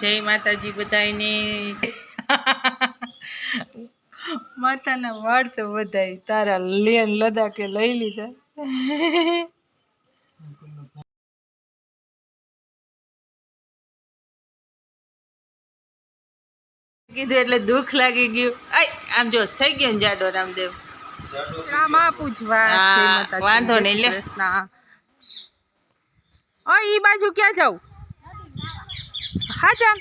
જય માતાજી બધાને માતાના વાળ તો બધાય તારા લેન લદાખે લઈ લીધા. કીધું એટલે દુઃખ લાગી ગયું. આમ જો થઈ ગયો ને જાડો રામદેવ? રામા પૂછવા વાંધો નહીં, લે. ઓય ઈ બાજુ ક્યાં જાવ હાચા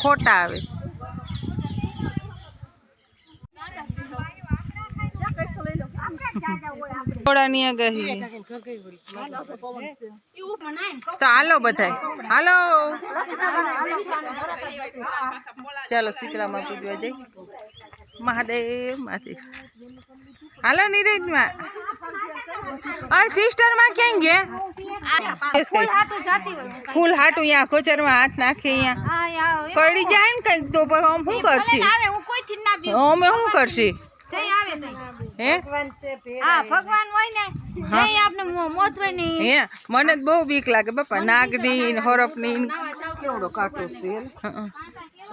ખોટા આવે. હાલો બધા હાલો. ચાલો સીકરામાં પૂજવા જઈ. મહાદેવ માથી. હાલો નીરજમાં સિસ્ટરમાં ક્યાં ગયા? ફૂલ હાટું અહીંયા ખોચરમાં હાથ નાખે અહીંયા. કડી જાય ને કંઈક તો આમ શું કરશી? અમે શું કરશી? મને બહુ બીક લાગે. બાપા નાગની હરફની કેવડો કાટો છે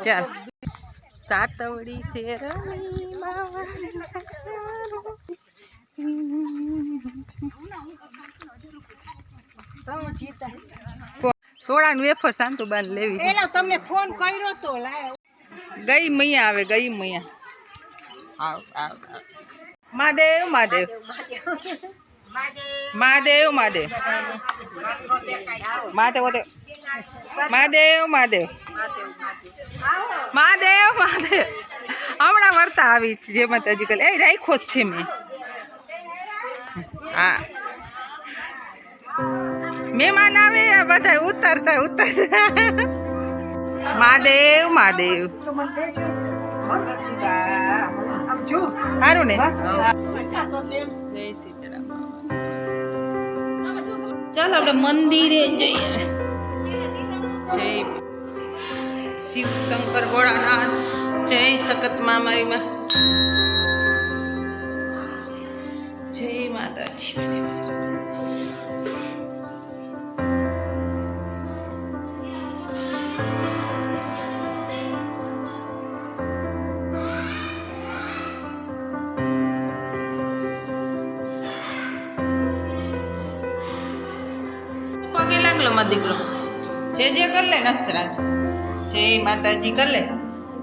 ચાલ. સાતવડી શેરની સોડા નું વેફર શાંતુબાન લેવી. તમને ફોન કર્યો તો ગઈ મૈયા આવે ગઈ મૈયા. આવ આવ આવ. મહાદેવ મહાદેવ. મહાદેવ મહાદેવ. મહાદેવ મહાદેવ. મહાદેવ મહાદેવ. મહાદેવ મહાદેવ. હમણાં વર્તા આવી જે માતાજી કલે. એ રાખ્યો જ છે મેં. હા. મહેમાન આવે બધા ઉતરતા ઉતરતા. મહાદેવ મહાદેવ. સારું ને? જય ચાલો, આપણે મંદિરે જઈએ. જય શિવ શંકર ભોળાનાથ. જય સખત મામારી માં જય માતાજી. પગે લાગલો માં દીકરો. જે જે કર લે નસરાજ જય માતાજી કલે.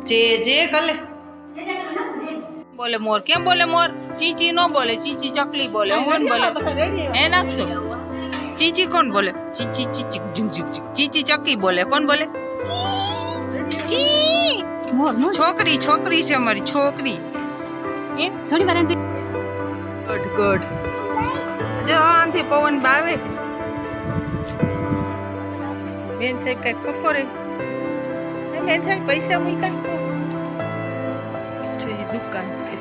જે જે કલે. બોલે મોર. કેમ બોલે મોર? ચીચી નો બોલે ચીચી ચકલી બોલે. કોણ બોલે? એ નાખશો? ચીચી કોણ બોલે? ચીચી ચીચી ઝુક ઝુક ચીચી ચકી બોલે. કોણ બોલે? ચી! છોકરી છોકરી છે અમારી છોકરી. હે? ગુડ ગુડ જો આમથી પવન બાવે બેન છે કંઈક પકોરે એ જાય પૈસા મૂકા છે દુકાન છે.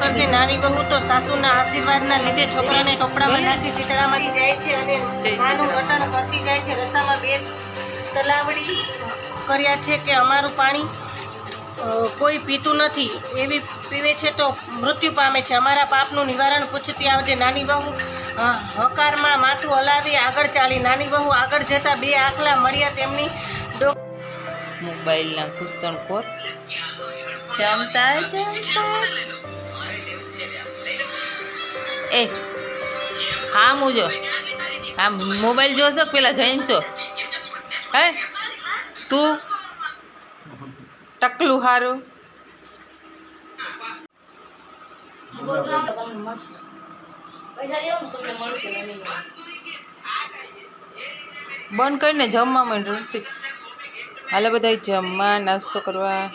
કરશે નાની બહુ તો સાસુના આશીર્વાદના લીધે છોકરાને કપડામાં નાખી શીતળામાં જાય છે અને માનું વટણ કરતી જાય છે. રસ્તામાં બે તલાવડી કર્યા છે કે અમારું પાણી? કોઈ પીતું નથી. એવી પીવે છે તો મૃત્યુ પામે છે. અમારા પાપનું નિવારણ પૂછતી આવજે. નાની બહુ હકારમાં માથું હલાવી આગળ ચાલી. નાની બહુ આગળ જતા બે આખલા મળ્યા તેમની મોબાઈલના ઘૂસણખોર જમતા જમતા. એ, હા, મુજો. હા, મોબાઈલ જોશો પેલા પેલા જઈમશો હે? તું? ટકલું હારું. બંધ કરીને જમવા માંડ્યું હાલે બધા જમવા નાસ્તો કરવા.